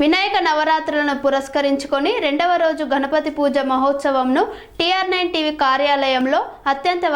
వినాయక నవరాత్రులను పురస్కరించుకొని రెండవ రోజు గణపతి పూజ మహోత్సవంను టీఆర్ నైన్ టీవీ కార్యాలయంలో అత్యంత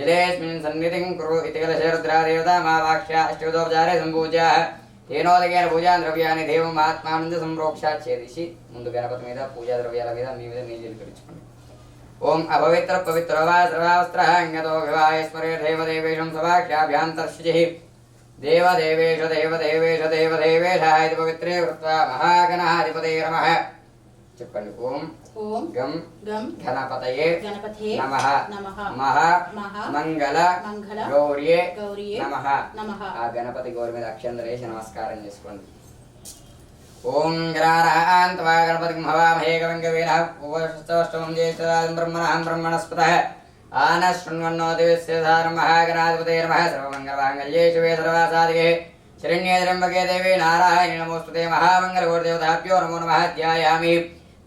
जलेऽस्मिन् सन्निधिं कुरु इति कलशरुद्रा देवता मा वाक्ष्या अष्टोपचारे सम्पूज्य తేనోదగైన పూజా ద్రవ్యాన్ని దేవం ఆత్మానంద సంప్రోక్షాత్ చేసి ముందు గణపతి మీద పూజా ద్రవ్యాల మీద మీ మీద నీళ్ళు చిలకరించుకోండి ఓం అపవిత్ర పవిత్ర వా సర్వాస్త్ర అంగతో వివాహ స్మరే దేవదేవేశం సవాఖ్యాభ్యాంతర్శుచి దేవదేవేశ దేవదేవేశ దేవదేవేశ ఇది పవిత్రే కృత్వా మహాగణాధిపతే నమః చెప్పండి ఓం ఓం గం గం గణపతయే గణపతే నమః నమః మహ మహ మంగళ మంగళ గౌర్యే గౌరియే నమః నమః ఆ గణపతి గౌరి మీద అక్షంతలు వేసి నమస్కారం చేసుకోండి। ఓం గ్రారాంతవా గణపతి హవామహే బ్రహ్మణాం బ్రహ్మణస్పత ఆన శృణ్వన్నో దివ్యసారం మహాగణాధిపతే నమః సర్వమంగళమాంగళ్యే శివే సర్వాసాదికే శరణ్యే త్ర్యంబకే దేవి నారాయణి నమోస్తుతే మహామంగళగోర్దేవతాభ్యో నమో నమః ధ్యాయామి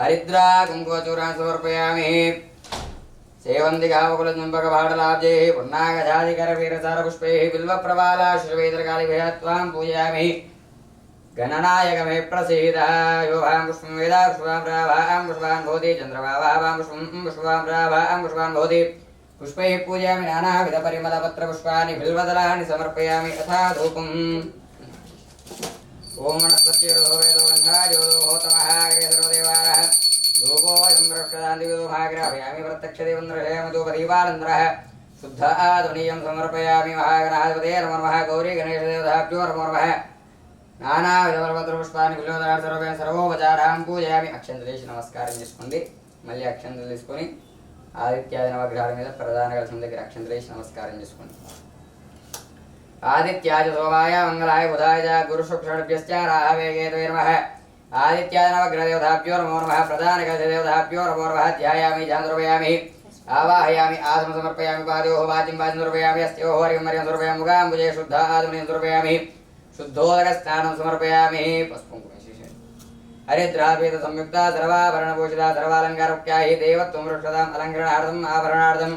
హరిద్రా కుంకుమచూరా సమర్పయామి సేవంతి కామకుల చుంబకభాడలాబ్జే పున్నాగజాధికర వీరసారపుష్పే బిల్వప్రవాలాశ్రువేదరకాలిభయత్వాం పూజయామి గణనాయకమే ప్రసీద యోహాం పుష్పం వేదా పుష్పాం రావాం పుష్పాన్ భవతి చంద్రభావాం పుష్పం పుష్పాం రావాం పుష్పాన్ భవతి పుష్పై పూజయామి పరిమళ పత్ర పుష్పాన్ని బిల్వదలాన్ని సమర్పయామి యథా ధూపం गन्धायो होतमः अग्रे सर्वदेवारः धूपोऽयं वृक्षदान्तिविदो भाग्रापयामि प्रत्यक्षदेवन्द्रशयमधूपदीपानन्द्रः शुद्ध आधुनीयं समर्पयामि महागणाधिपते नमो नमः गौरी गणेशदेवताभ्यो नमो नमः నానావిధపర్వతపుష్పాన్ని విలోదనాడు సర్వే సర్వోపచారాం పూజయామి అక్షంతలేసి నమస్కారం చేసుకోండి మళ్ళీ అక్షంతలు తీసుకొని ఆదిత్యాది నవగ్రహాల మీద ప్రధాన కలసం దగ్గర అక్షంతలేసి నమస్కారం చేసుకోండి आदित्याय सोमाय मंगलाय बुधाय च गुरुशुक्षणभ्यश्च राहवे केतुर्मः आदित्याय नवग्रहदेवताभ्यो नमो नमः प्रधानगदेवताभ्यो नमो नमः ध्यायामि जानुर्वयामि आवाहयामि आसम समर्पयामि पादयोः वाचिं वाचिं निर्वयामि अस्त्योः हरिं हरिं निर्वयामि मुखाम्बुजे शुद्ध आदमनिं निर्वयामि शुद्धोदरस्नानं समर्पयामि। हरिद्रापीत संयुक्ता सर्वाभरणभूषिता सर्वालङ्कारमुख्या हि देवत्वं वृक्षताम् अलङ्करणार्थम्, आभरणार्थम्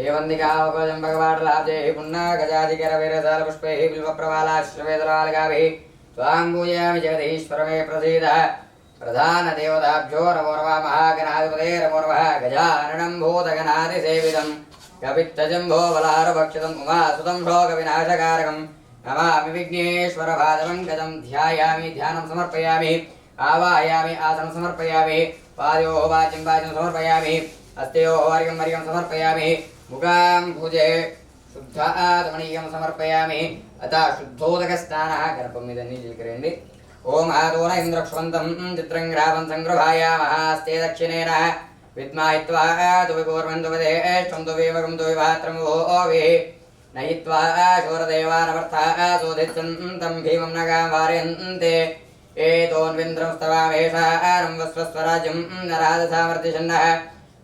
देवन्दिकावकजं भगवाटलाब्जैः पुण्णागजाधिकरवीरसालपुष्पैः बिल्वप्रवालाश्रमेधरालगाभिः त्वां पूजयामि जगदीश्वरमे प्रसीद। प्रधानदेवताभ्यो नमो नमः, गणाधिपते नमो नमः, गजाननं भूतगणादिसेवितं कवित्तजम्भो बलारुभक्षितम्, उमासुतं शोकविनाशकारकं नमामि विघ्नेश्वरभादवं गजं ध्यायामि, ध्यानं समर्पयामि, आवाहयामि, आसनं समर्पयामि, पादयोः वाच्यं वाच्यं समर्पयामि, हस्तयोः वर्गं वर्गं समर्पयामि ముఖాం పూజే శుద్ధ ఆత్మనీయం సమర్పయామి అత శుద్ధోదక స్నాన గర్భం మీద నీళ్ళు ఓం ఆదోన ఇంద్రక్షవంతం చిత్రం గ్రామం సంగృహాయామహాస్తే దక్షిణేన విద్మాయిత్వా తువి నయిత్వా శూరదేవానవర్త భీమం నగాం వారయంతే ఏతోన్వింద్రం స్తవామేషారం వస్వస్వరాజ్యం నరాధ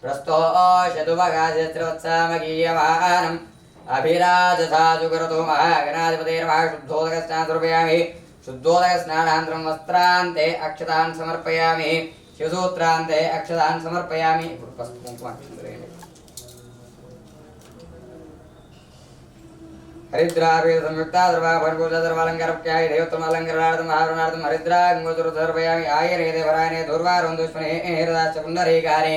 प्रस्तोषदुपगाजस्रोत्सामगीयमानम् अभिराजसाधुकरतो महागणाधिपतेर्मः शुद्धोदकस्नान् समर्पयामि शुद्धोदकस्नानान्तरं वस्त्रान्ते अक्षतान् समर्पयामि। శివసూత్రాంతే అక్షతాన్ని సమర్పయామి ఇప్పుడు పసుపు కుంకుమ హరిద్రాపేద సంయుక్త ద్రవాభరణకూలదర్వాలంకరప్యాయ దేవత్వమలంకరణార్థం ఆవరణార్థం హరిద్రాంగోదరు సమర్పయామి ఆయనే దేవరాయనే దుర్వారం దుష్మనే హృదాశ పుండరీకారే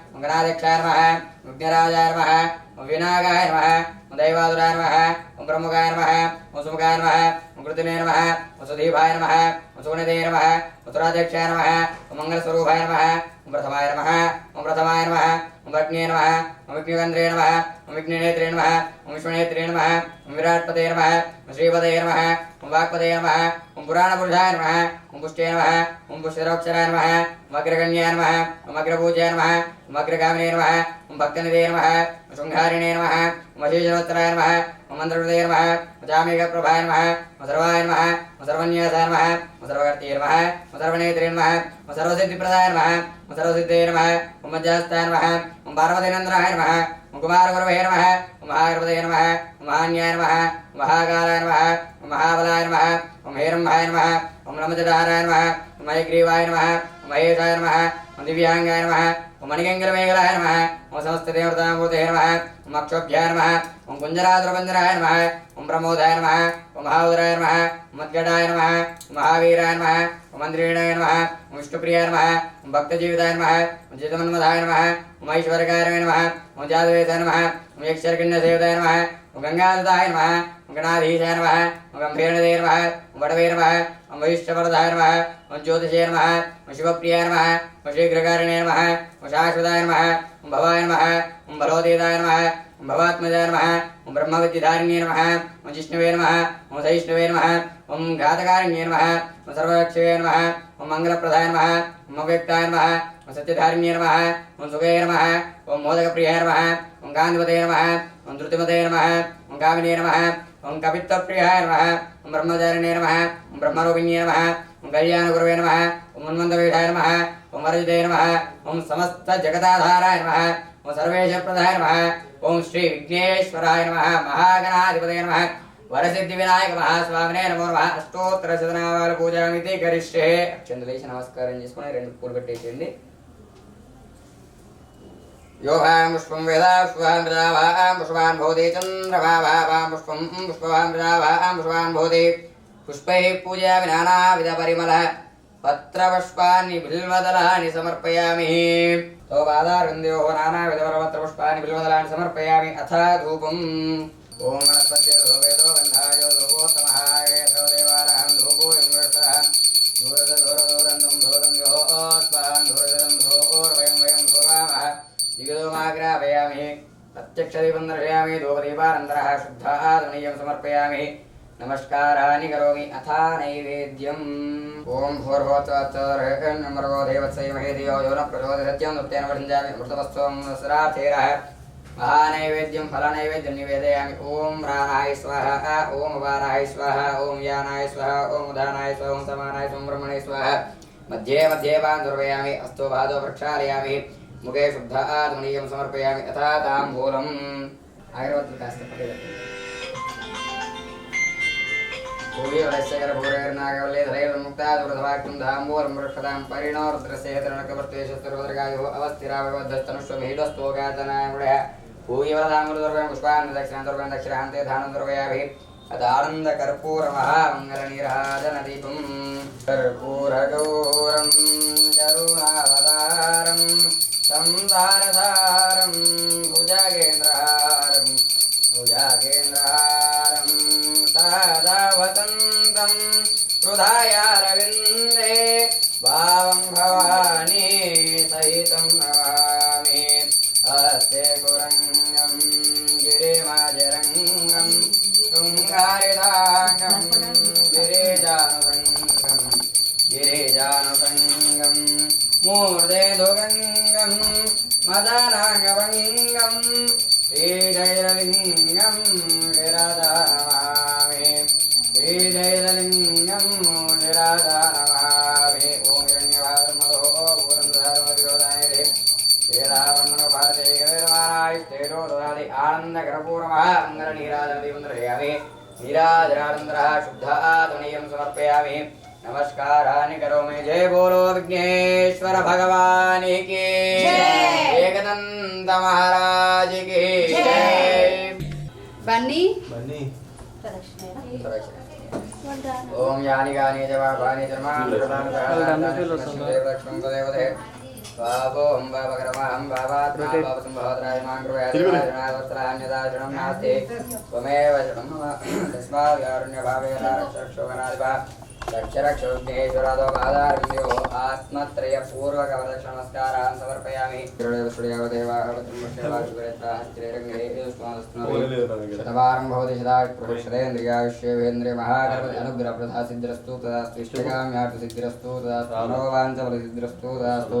गणाध्यक्षाय नमः विघ्नराजाय नमः ओम विनायकाय नमः ओम दैवासुराय नमः ओम प्रमुखाय नमः ओम सुमुखाय नमः ओम कृतिने नमः ओम सुदीभाय नमः ओम सुगुणदे नमः ओम सुराध्यक्षाय नमः ओम मंगलस्वरूपाय नमः ओम प्रथमाय नमः ओम प्रथमाय नमः ओम अग्ने नमः ओम विघ्नगन्ध्रे नमः ओम विघ्ननेत्रे नमः ओम विश्वनेत्रे नमः ओम विराट्पदे नमः ओम श्रीपदे नमः ओम वाक्पदे नमः ओम पुराणपुरुषाय नमः ओम पुष्टे नमः ओम पुष्यरोक्षराय नमः ओम अग्रगण्याय नमः ओम अग्रपूजाय नमः ओम अग्रगामिने नमः ओम भक्तनिधे नमः ओम संहारिणे नमः ओम अशेषोत्तराय नमः मन्दृते नमः मजामेकप्रभाय नमः मसर्वाय नमः मसर्वन्यासाय नमः मसर्वकर्ते नमः मसर्वनेत्रे नमः मसर्वसिद्धिप्रदाय नमः मसर्वसिद्धे नमः मज्जास्ताय नमः मम पार्वतीनन्दनाय नमः मम कुमारगुरवे नमः महान्याय नमः महाकालाय महाबलाय नमः मम हेरम्भाय मयग्रीवाय नमः महेशाय नमः दिव्याङ्गाय नमः मणिगङ्गलमेघलाय ओम मक्षोभ्याय नमः ओं कुञ्जराद्रवञ्जनाय नमः ओम प्रमोदाय नमः ओम महाउदराय नमः ओम मत्कटाय नमः ओम महावीराय नमः ओम मंद्रीणाय नमः ओम विष्णुप्रियाय नमः ओम भक्तजीविताय नमः ओम जितमन्मधाय नमः ओम ऐश्वर्गाय नमः ओम जादवेताय नमः ओम यक्षर्किण्यसेवताय नमः ओम गङ्गादताय नमः ओम गणाधीशाय नमः ओम गम्भीरणदे नमः ओम वडवेय नमः ओम वैश्यवरदाय नमः ओं ज्योतिषे नम ओं शिवप्रियाय नम ओं शीघ्रकारिणे नम ओं शाश्वताय नम ओं भवाय नम ओं बलोदेताय नम ओं भवात्मजाय नम ओं ब्रह्मविद्याधारिण्ये नम ओं जिष्णवे नम ओं सहिष्णवे नम ओं घातकारिण्ये नम ओं सर्वक्षवे नम ओं मङ्गलप्रदाय नम ओं अव्यक्ताय नम ओं सत्यधारिण्ये नम ओं सुगे नम ओं मोदकप्रियाय नम ओं गान्धिपते नम ओं धृतिमते नम ओं कामिने नम ओं कपित्वप्रियाय नम ओं ब्रह्मचारिणे नम ओं ब्रह्मरूपिण्ये नम ఓం మోదకప్రియాయ నమ ఓం కాంతిపతే నమ ఓం ధృతిమతే నమ ఓం కామినే నమ ఓం కవిత్వప్రియాయ నమ ఓం బ్రహ్మచారిణే నమ ఓం బ్రహ్మరూపిణ్యే నమ ఓం కళ్యాణగురవే నమ ఓం మన్మందవేషాయ నమ ఓం వరజితే నమ ఓం సమస్త జగదాధారాయ నమ ఓం సర్వేశప్రదాయ నమ ఓం శ్రీ విఘ్నేశ్వరాయ నమ మహాగణాధిపతయ నమ వరసిద్ధి వినాయక మహాస్వామినే నమో నమ అష్టోత్తర శతనామాల పూజామితి కరిష్యే చంద్రలేశ నమస్కారం చేసుకుని రెండు పూలు పెట్టేసేయండి योहां पुष्पं वेदा पुष्पान् प्रजावां पुष्पान् भवति चन्द्रभावां पुष्पं पुष्पवान् प्रजावां पुष्पान् भवति पुष्पैः पूजयामि नानाविधपरिमलः पत्रपुष्पाणि बिल्वदलानि समर्पयामि। तो पादारविन्द्योः नानाविधपत्रपुष्पाणि बिल्वदलानि समर्पयामि। अथ धूपम्। ॐ वनस्पत्यो वेदो गन्धायो धूपोत्तमः येषो देवानां धूपो यङ्गुरसः दूरद दूरदूरन्दं धूरं यो स्वाहान् दूरदं धूर्वयं वयं धूर्वामः दिगदोमाग्रापयामि प्रत्यक्षदीपं दर्शयामि। धूपदीपानन्तरः शुद्धात्मनीयं समर्पयामि। नमस्काराणि करोमि अथा नैवेद्यम्। ॐ भूर्भुवत्वत्तर्गो देवत्सैमहे धियो यो न प्रचोदय सत्यं नृत्येन वृञ्जामि अमृतवस्त्वं सरार्थेरः महानैवेद्यं फलनैवेद्यं निवेदयामि। ॐ राणाय स्वाहा, ॐ वाराय स्वाहा, ॐ यानाय स्वाहा, ॐ उदानाय स्वाहा, ॐ समानाय स्वं ब्रह्मणे स्वाहा। मध्ये मध्ये पान् दुर्वयामि अस्तु पादो प्रक्षालयामि। मुखे शुद्ध आत्मनीयं समर्पयामि। तथा ताम्बूलम्। ಭೂಯವಳಸ್ಯರ ಅದಾನಂದ ಕರ್ಪೂರ ಮಹಾಮಂಗಲ ನೀರಾಜನ ದೀಪಂ. ಕರ್ಪೂರ ಗೌರಂ ಕರುಣಾವತಾರಂ ಸಂಸಾರಸಾರಂ ಭುಜಗೇಂದ್ರಹಾರಂ भुजगेन्द्रहारं सदा वसन्तं हृदयारविन्दे भावं भवानी सहितं नमामि। हस्ते कुरङ्गं गिरिमाजरङ्गं शृङ्गारिताङ्गं गिरिजानुसङ्गं गिरिजानुसङ्गं मूर्धेधुगङ्गं मदनाङ्गभङ्गं ശ്രീജൈലലിംഗം വിരതാവാമേ ശ്രീജൈലലിംഗം വിരതാവാമേ ഓം ഹിരണ്യവാദമതോ പൂരന്ധാരമതിരോധാനേ ശ്രീരാബ്രഹ്മണോ ഭാരതേകരമായ തേജോദാതി ആനന്ദകരപൂർവമഹാമംഗള ശുദ്ധാതുണീയം സമർപ്പയാമേ. नमस्कारानि करोमि। जय बोलो विघ्नेश्वर भगवान के। एकदंत महाराज के। बन्नी। बन्नी। ओम यानि गानि च वापानि च माँ ओम भावक्रमां भावात्मा भावसंभवत्राय माँ कृपयात्रायणावस्त्राण्यदाशनं नास्ति त्वमेव शरणं तस्मात् कारुण्यभावेन रक्षक्षोभनादिभा ఆత్మత్రయ పూర్వక వరదక్ష నమస్కారాన్ సమర్పయామి శతవారం భవతి శతాక్షరేంద్రియాయుష్యేంద్రియ మహాగణపతి అనుగ్రహ ప్రదా సిద్ధిరస్తు తదాస్తు